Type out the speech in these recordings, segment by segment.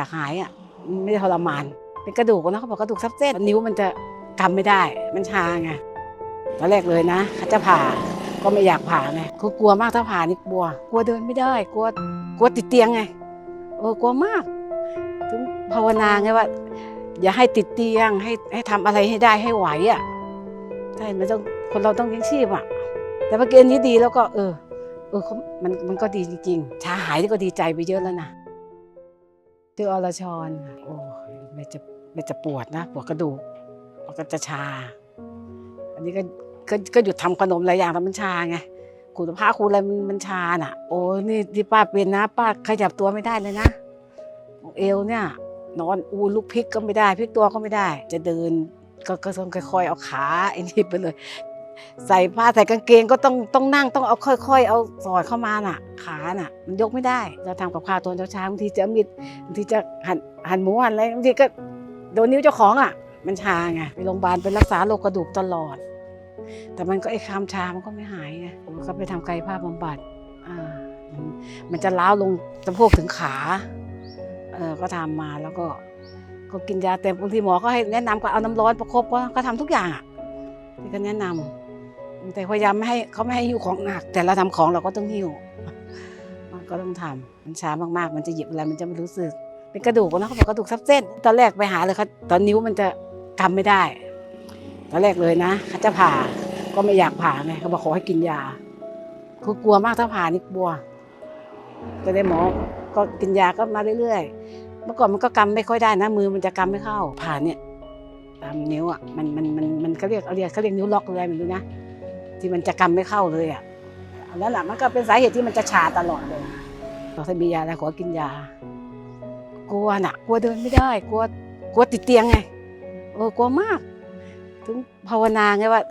อยากหายอะไม่ได้ทรมาน เป็นกระดูกนะเขาบอกกระดูกทับเส้นนิ้วมันจะกำไม่ได้ มันชาไงตอนแรกเลยนะเขาจะผ่าก็ไม่อยากผ่าไงคือกลัวมากถ้าผ่านี่กลัว กลัวเดินไม่ได้ กลัวกลัวติดเตียงไงเออกลัวมาก ถึงภาวนาไงว่า อย่าให้ติดเตียงให้ให้ทำอะไรให้ได้ให้ไหวอะใช่มันต้องคนเราต้องเลี้ยงชีพอะ แต่เมื่อกี้นี้ดีแล้วก็ เออ เออมันมันก็ดีจริงๆชาหายก็ดีใจไปเยอะแล้วนะ ชื่ออรชรค่ะโอ้ยมันจะมันจะปวดนะปวดกระดูกแล้วก็จะชา อันนี้ก็ก็ก็หยุดทำขนมหลายอย่างแต่มันชาไงขูดผ้าขูดอะไรมันมันชาน่ะ โอ้ยนี่ที่ป้าเป็นนะ ป้าขยับตัวไม่ได้เลยนะเอวเนี่ย นอนอูลุกพลิกก็ไม่ได้พลิกตัวก็ไม่ได้ จะเดินก็ก็ต้องค่อยๆเอาขาไอ้นี่ไปเลย ใส่ผ้าใส่กางเกงก็ต้องต้องนั่งต้องเอาค่อย ๆ เอาสอดเข้ามาน่ะ ขาน่ะ มันยกไม่ได้ เราทำกับข้าวตอนเช้าบางทีจะมีดบางทีจะหั่นหั่นหมูหั่นอะไรบางทีก็โดนนิ้วเจ้าของอะ มันชาไงไปโรงพยาบาลไปรักษาโรคกระดูกตลอด แต่มันก็ไอ้คามชามันก็ไม่หายไงผมก็ไปทำกายภาพบำบัดอ่ามันจะล้าวลงสะโพกถึงขาเออก็ทำมาแล้วก็ก็กินยาแต่บางทีหมอก็ให้แนะนำก็เอาน้ำร้อนประคบก็ก็ทำทุกอย่างอะที่ก็แนะนำ แต่พยายามไม่ให้เขาไม่ให้หิ้วของหนัก แต่เราทำของเราก็ต้องหิ้วมันก็ต้องทำมันช้ามากๆ มันจะหยิบอะไรมันจะไม่รู้สึก เป็นกระดูกนะเขาบอกกระดูกทับเส้น ตอนแรกไปหาเลยเขาตอนนิ้วมันจะกำไม่ได้ ตอนแรกเลยนะเขาจะผ่าก็ไม่อยากผ่าไงเขาบอกขอให้กินยาคือกลัวมากถ้าผ่านี่กลัวก็ได้หมอก็กินยาก็มาเรื่อยๆ เมื่อก่อนมันก็กำไม่ค่อยได้นะ มือมันจะกำไม่เข้าผ่านเนี่ย ตามนิ้วอะมันมันมันมันเขาเรียกเขาเรียกเขาเรียกนิ้วล็อกเลยไม่รู้นะ ที่มันจะกำไม่เข้าเลยอะอันนั้นแหละมันก็เป็นสาเหตุที่มันจะชาตลอดเลยบอกถ้ามียาอะไรขอกินยา กลัวน่ะกลัวเดินไม่ได้ กลัวกลัวติดเตียงไงเออกลัวมาก ถึงภาวนาไงว่า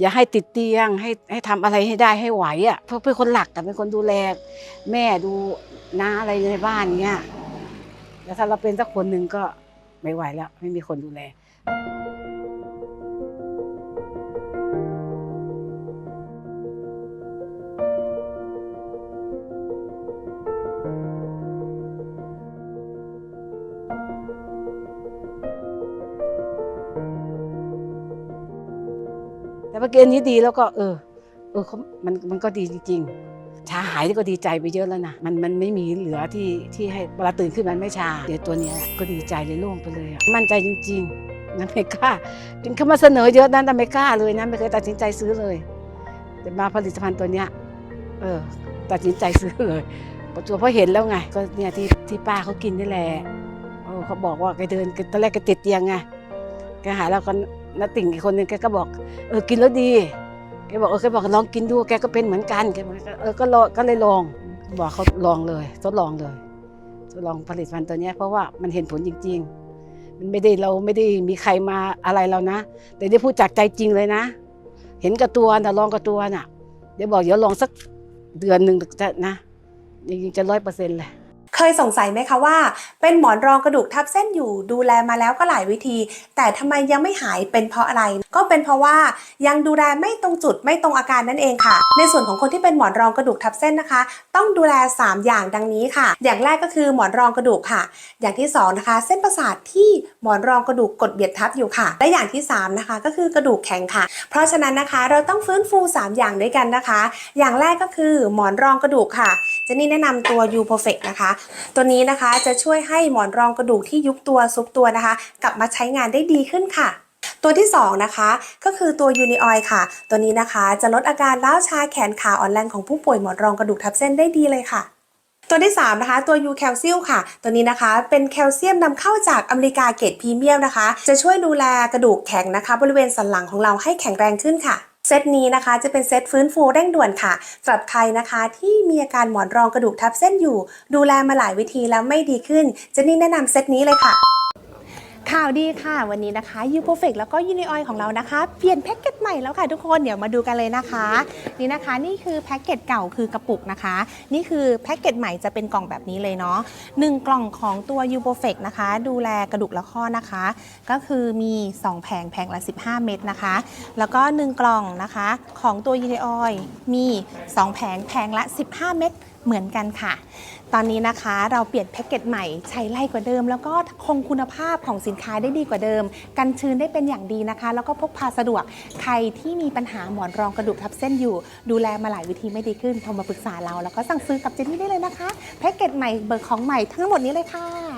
อย่าให้ติดเตียงให้ให้ทำอะไรให้ได้ให้ไหวอะเพราะเป็นคนหลักแต่เป็นคนดูแล แม่ดูน้าอะไรในบ้านเงี้ยแล้วถ้าเราเป็นสักคนหนึ่งก็ไม่ไหวแล้ว ไม่มีคนดูแล แต่เมื่อกี้อันนี้ดีแล้วก็เออ เออเขามันมันก็ดีจริงๆ ชาหายนี่ก็ดีใจไปเยอะแล้วนะ มันมันไม่มีเหลือที่ที่ให้เวลาตื่นขึ้นมันไม่ชา เดี๋ยวตัวเนี้ยก็ดีใจเลยโล่งไปเลยอะมั่นใจจริงๆนะไม่กล้าจริงเขามาเสนอเยอะนะแต่ไม่กล้าเลยนะไม่เคยตัดสินใจซื้อเลยแต่มาผลิตภัณฑ์ตัวเนี้ยเออ ตัดสินใจซื้อเลยประจวบเพราะเห็นแล้วไง ก็เนี่ยที่ที่ป้าเขากินนี่แหละเออเขาบอกว่าแกเดินตอนแรกแกติดเตียงไงแกหายแล้วก็ นัติ่งอีกคนหนึงแกก็บอกเออกินแล้วดีแกบอกเออแกบอกลองกินดูแกก็เป็นเหมือนกันแกบอกเออก็ลองก็เลยลองบอกเขาลองเลยทดลองเลยทดลองผลิตภัณฑ์ตัวนี้เพราะว่ามันเห็นผลจริง ๆ มันไม่ได้เราไม่ได้มีใครมาอะไรเรานะ แต่ได้พูดจากใจจริงเลยนะ เห็นกับตัวนะลองกับตัวน่ะเดี๋ยวบอกเดี๋ยวลองสักเดือนหนึ่งจะนะจริงๆจะร้อยเปอร์เซ็นต์เลย ยสงสัยไหมคะว่า เป็นหมอนรองกระดูกทับเส้นอยู่ดูแลมาแล้วก็หลายวิธี แต่ทำไมยังไม่หายเป็นเพราะอะไร ก็เป็นเพราะว่ายังดูแลไม่ตรงจุดไม่ตรงอาการนั่นเองค่ะ ในส่วนของคนที่เป็นหมอนรองกระดูกทับเส้นนะคะ ต้องดูแล 3 อย่างดังนี้ค่ะ อย่างแรกก็คือหมอนรองกระดูกค่ะ อย่างที่สองนะคะเส้นประสาทที่หมอนรองกระดูกกดเบียดทับอยู่ค่ะ และอย่างที่สามนะคะก็คือกระดูกแข็งค่ะ เพราะฉะนั้นนะคะเราต้องฟื้นฟู 3 อย่างด้วยกันนะคะ อย่างแรกก็คือหมอนรองกระดูกค่ะจนนี่แนะนำตัว U Perfect นะคะตัวนี้นะคะจะช่วยให้หมอนรองกระดูกที่ยุบตัวซุบตัวนะคะ กลับมาใช้งานได้ดีขึ้นค่ะตัวที่2นะคะก็คือตัวยูนิออยค่ะ ตัวนี้นะคะจะลดอาการล้าชาแขนขาอ่อนแรงของผู้ป่วยหมอนรองกระดูกทับเส้นได้ดีเลยค่ะ ตัวที่3นะคะตัวยูแคลเซียลค่ะ ตัวนี้นะคะเป็นแคลเซียมนำเข้าจากอเมริกาเกรดพรีเมียมนะคะ จะช่วยดูแลกระดูกแข็งนะคะ บริเวณสันหลังของเราให้แข็งแรงขึ้นค่ะ เซตนี้นะคะจะเป็นเซตฟื้นฟูเร่งด่วนค่ะสำหรับใครนะคะที่มีอาการหมอนรองกระดูกทับเส้นอยู่ ดูแลมาหลายวิธีแล้วไม่ดีขึ้น จะนี่แนะนำเซตนี้เลยค่ะ ข่าวดีค่ะ วันนี้นะคะ U Perfect แล้วก็ Unioil ของเรานะคะ เปลี่ยนแพ็กเกจใหม่แล้วค่ะทุกคนเดี๋ยวมาดูกันเลยนะคะ นี่นะคะนี่คือแพ็กเกจเก่าคือกระปุกนะคะ นี่คือแพ็กเกจใหม่จะเป็นกล่องแบบนี้เลยเนาะหนึ่งกล่องของตัว U Perfect นะคะ ดูแลกระดูกและข้อนะคะ ก็คือมี 2 แผงแผงละ 15 เม็ดนะคะ แล้วก็ 1 กล่องนะคะ ของตัว Unioil มี 2 แผงแผงละ 15 เม็ด เหมือนกันค่ะ ตอนนี้นะคะเราเปลี่ยนแพ็กเกจใหม่ใช้ไล่กว่าเดิม แล้วก็คงคุณภาพของสินค้าได้ดีกว่าเดิม กันชื้นได้เป็นอย่างดีนะคะ แล้วก็พกพาสะดวก ใครที่มีปัญหาหมอนรองกระดูกทับเส้นอยู่ ดูแลมาหลายวิธีไม่ดีขึ้นโทรมาปรึกษาเรา แล้วก็สั่งซื้อกับเจนนี่ได้เลยนะคะ แพ็กเกจใหม่เบอร์ของใหม่ทั้งหมดนี้เลยค่ะ